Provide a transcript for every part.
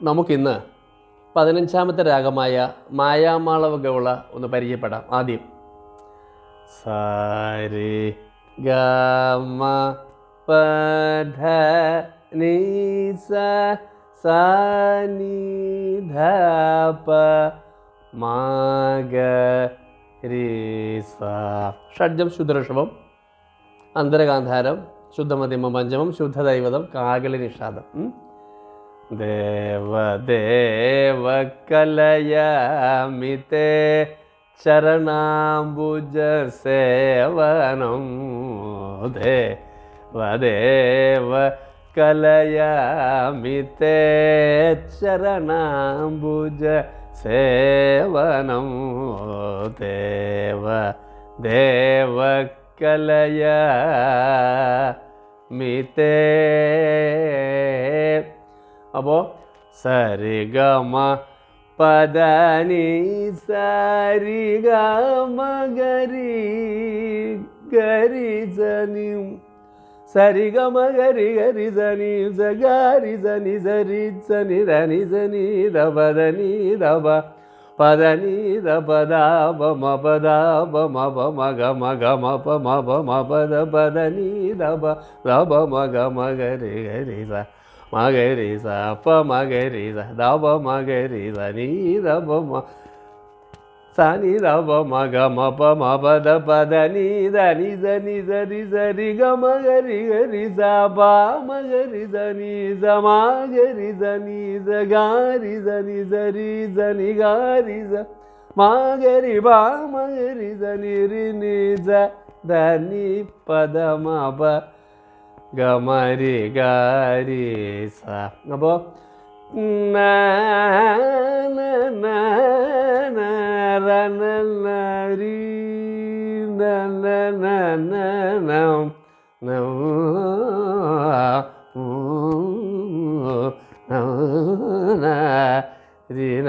നമുക്കിന്ന് പതിനഞ്ചാമത്തെ രാഗമായ മായാമാളവ ഗൗള ഒന്ന് പരിചയപ്പെടാം ആദ്യം. സാരി ഗമ പധ നീ സ സാ നീ ധ പ മാഗ രീ സ ഷഡ്ജം ശുദ്ധഋഷഭം അന്തരഗാന്ധാരം ശുദ്ധമധ്യമം പഞ്ചമം ശുദ്ധദൈവതം കാകളി നിഷാദം దేవదేవ కలయామితే చరణాంబుజ సేవనం దేవదేవ కలయామితే చరణాంబుజ సేవనం దేవ దేవ కలయా మితే മിതേ അപ്പോൾ സരിഗമ പദനി സരിഗമ ഗരി ഗരി ജനി സരിഗമ ഗരി ഗരി ജനി സഗരി ജനി സരി ജനി ധനി ജനി ദപദനി ദപ പദനി ദപദാപ മപദാപ മപ മഗ മഗ മപ മപ മപദ പദനി ദപ ദപ മഗ മഗരി ഗരി സ മകരി സ మగరీస అప్ప మగరీస దాబ మగరీస నీ దబ సని రబ మగ మప మప ద పద నీ దని జని జరి జరి గ మగరి గరి సప మగరి జని జ మగరి జని జ గారి జని జరి జని గారి జ మగరి బా మగరి జని రి ని జ దని పద మప ഗമരി ഗാരി സ അപ്പോൾ രീന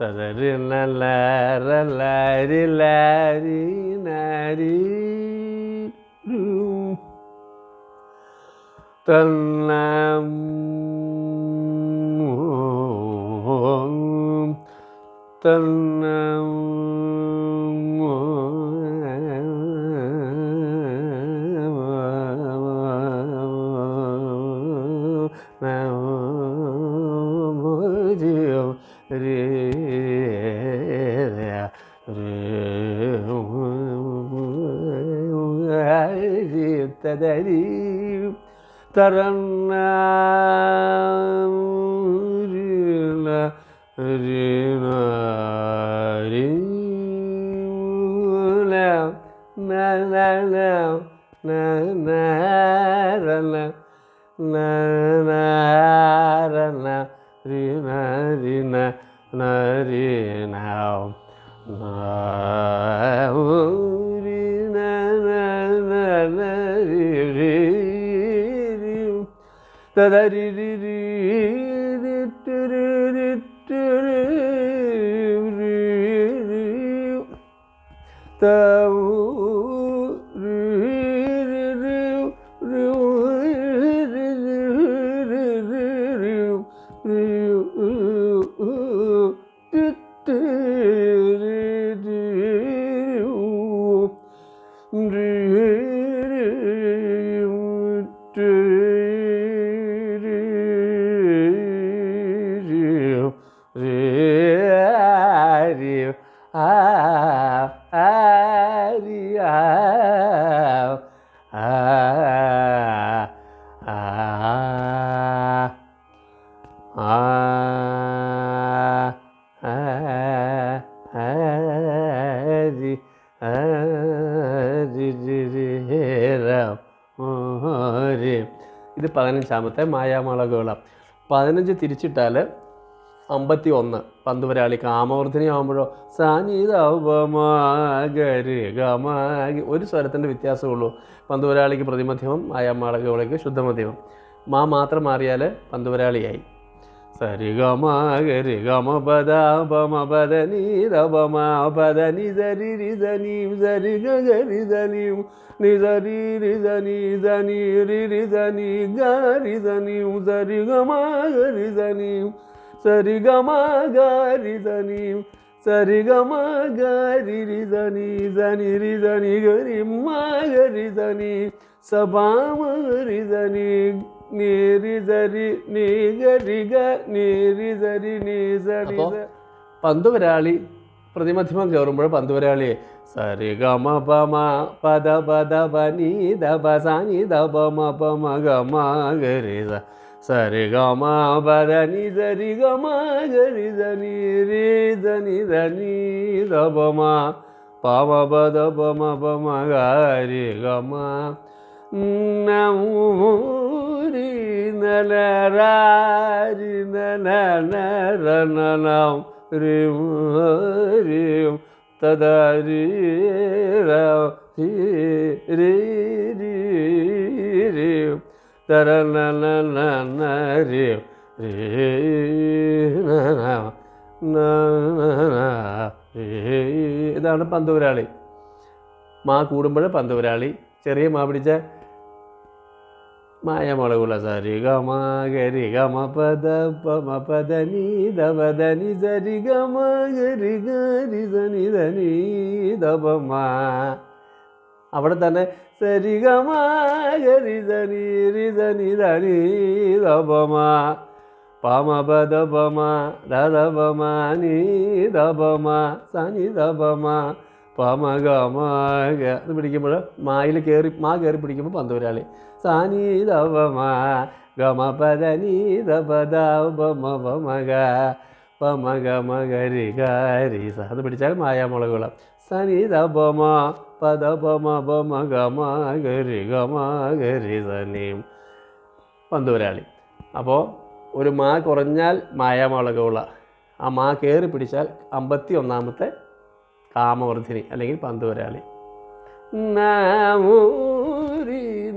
തദരി നല്ലരി ലാരി रे ததறி தரண்ண na na na na nari now nari na na na na ri ri ri da da ri ri ri ri tu ri ri tu ri ri ri ta u ഇത് പതിനഞ്ചാമത്തെ മായാമളകുകള പതിനഞ്ച് തിരിച്ചിട്ടാൽ അമ്പത്തി ഒന്ന് പന്തുവരാളി കാമവർദ്ധന ആകുമ്പോഴോ സാനിതവമാകരി ഗമാകി. ഒരു സ്വരത്തിന്റെ വ്യത്യാസമുള്ളൂ. പന്തുവരാളിക്ക് പ്രതിമധ്യമം മായാമാളകുകളേക്ക് ശുദ്ധമധ്യമം മാ മാത്രം മാറിയാൽ പന്തുവരാളിയായി. సరిగమ గరిగమ పద బమ పద నీరమ పద నిజరి రిజ నీం జరి గరి జనీం నిజరి రిజ నీ జని రి రిజ నీ గరి జనీం జరి గమ గరి జనీం సరి గమ గరి జనీం సరి గమ గరి రిజని జని రిజని గరి మా గరి జని సభా రిజని സനി രി സനി ഗരി മ ഗരി സനി സഭാമ ഗരി സനി നീരി സരി നീ ഗരി ഗ നീരി സരി നീ സരി പന്തുവരാളി പ്രതിമധ്യമം കയറുമ്പോൾ പന്തുവരാളിയെ സരി ഗമ പമ പദ പദ പനി ദപ സനി ദപ മ പമ ഗമ ഗരി സ സരി ഗമ പദ നി സരി ഗമ ഗരി സനി രി സനി സനി ദപ മ പമ പദ പമ പമ ഗരി ഗമ നമൂരി നലരാരി നനനരണനം രിം രിം തദരി രി രി രിം തരനനനന രിം രി നന നന രി. ഇതാണ് പന്തുവരാളി മാ കൂടുമ്പോൾ പന്തുവരാളി ചെറിയ മാ പിടിച്ച മായമുളകുള്ള സരി ഗമ ഗരി ഗമ പദ പമ പദ നീ ദപദ നി സരി ഗമ ഗരി ഗരി സനി ധനി ദപമ അവിടെ തന്നെ സരി ഗമ ഗരി സനി രി സനി ധനി ദപമ പമ പദ പമ ദദ പമ നീ ദപമ സനി ദപമ പമ ഗമ ഗ ഇത് പിടിക്കുമ്പോൾ മായിൽ കയറി മാ കയറി പിടിക്കുമ്പോൾ പന്തുവരാളി സാനി ദപമ ഗമ പദ നീ ദപദ പമ പമ ഗ പമ ഗരി സ അത് പിടിച്ചാൽ മായാമുളകുളം. സനി ദപമ പദ പമ ഗമ ഗരി ഗമ ഗരി സനീം പന്തുവരാളി. അപ്പോൾ ഒരു മാ കുറഞ്ഞാൽ മായാമുളകുള. ആ മാ കയറി പിടിച്ചാൽ അമ്പത്തി ഒന്നാമത്തെ കാമവർദ്ധിനി അല്ലെങ്കിൽ പന്തുവരാളി. നാമൂരി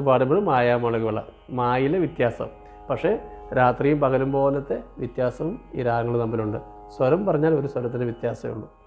എന്ന് പാടുമ്പോഴും വിള മായിലെ വ്യത്യാസം. പക്ഷേ രാത്രിയും പകലും പോലത്തെ വ്യത്യാസവും ഈ രാഗങ്ങൾ തമ്മിലുണ്ട്. സ്വരം പറഞ്ഞാൽ ഒരു സ്വരത്തിന് വ്യത്യാസമേ ഉള്ളൂ.